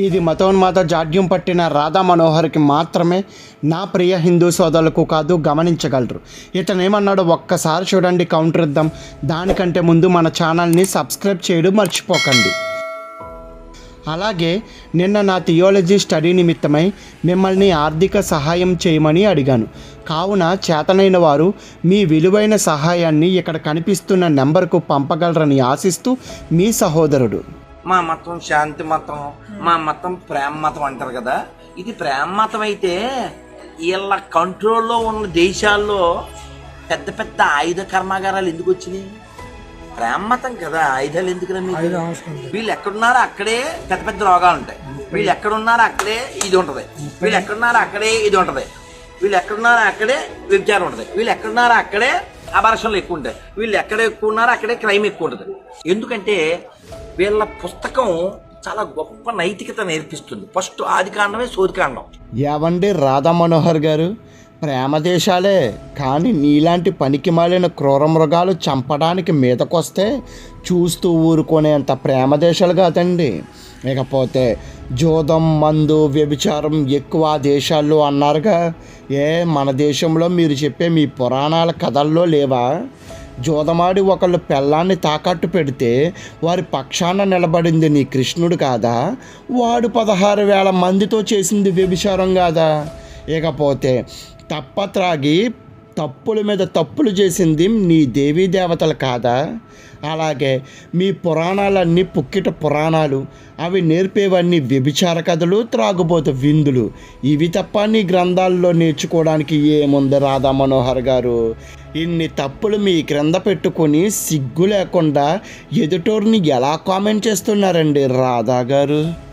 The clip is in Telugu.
ఇది మతోన్మాత జాడ్యం పట్టిన రాధా మనోహర్కి మాత్రమే నా ప్రియ హిందూ సోదరులకు కాదు గమనించగలరు. ఇతను ఏమన్నాడో ఒక్కసారి చూడండి కౌంటర్ ఇద్దాం. దానికంటే ముందు మన ఛానల్ని సబ్స్క్రైబ్ చేయడం మర్చిపోకండి. అలాగే నిన్న నా థియాలజీ స్టడీ నిమిత్తమై మిమ్మల్ని ఆర్థిక సహాయం చేయమని అడిగాను. కావున చేతనైన వారు మీ విలువైన సహాయాన్ని ఇక్కడ కనిపిస్తున్న నెంబర్కు పంపగలరని ఆశిస్తూ మీ సహోదరుడు. మా మతం శాంతి మతం మా మతం ప్రేమ మతం అంటారు కదా. ఇది ప్రేమ మతం అయితే వీళ్ళ కంట్రోల్లో ఉన్న దేశాల్లో పెద్ద పెద్ద ఆయుధ కర్మాగారాలు ఎందుకు వచ్చినాయి? ప్రేమ మతం కదా ఆయుధాలు ఎందుకు మీకు? వీళ్ళు ఎక్కడున్నారో అక్కడే పెద్ద పెద్ద రోగాలు ఉంటాయి. వీళ్ళు ఎక్కడున్నారో అక్కడే ఇది ఉంటది. వీళ్ళు ఎక్కడున్నారో అక్కడే ఇది ఉంటది. వీళ్ళు ఎక్కడున్నారో అక్కడే వ్యభిచారం ఉంటుంది. వీళ్ళు ఎక్కడున్నారో అక్కడే అభాషణలు ఎక్కువ ఉంటాయి. వీళ్ళు ఎక్కడ ఎక్కువ ఉన్నారో అక్కడే క్రైమ్ ఎక్కువ ఉంటుంది. ఎందుకంటే వీళ్ళ పుస్తకం చాలా గొప్ప నైతికత నేర్పిస్తుంది. ఫస్ట్ ఆది కాండమే సూర్యకాండం ఏవండి రాధా మనోహర్ గారు? ప్రేమ దేశాలే కానీ నీలాంటి పనికి మాలిన క్రూర మృగాలు చంపడానికి మీదకొస్తే చూస్తూ ఊరుకునేంత ప్రేమ దేశాలు కాదండి. ఇకపోతే జోదం మందు వ్యభిచారం ఎక్కువ దేశాల్లో అన్నారుగా. ఏ మన దేశంలో మీరు చెప్పే మీ పురాణాల కథల్లో లేవా? జోదమాడి ఒకళ్ళు పెళ్ళాన్ని తాకట్టు పెడితే వారి పక్షాన నిలబడింది నీ కృష్ణుడు కాదా? వాడు పదహారు వేల మందితో చేసింది వ్యభిచారం కాదా? ఇకపోతే తప్ప త్రాగి తప్పుల మీద తప్పులు చేసింది నీ దేవీ దేవతలు కాదా? అలాగే మీ పురాణాలన్నీ పుక్కిట పురాణాలు. అవి నేర్పేవన్నీ వ్యభిచార కథలు త్రాగుబోత విందులు. ఇవి తప్ప నీ గ్రంథాల్లో నేర్చుకోవడానికి ఏముంది రాధా మనోహర్ గారు? ఇన్ని తప్పులు మీ క్రింద పెట్టుకొని సిగ్గు లేకుండా ఎదుటోరిని ఎలా కామెంట్ చేస్తున్నారండి రాధా గారు?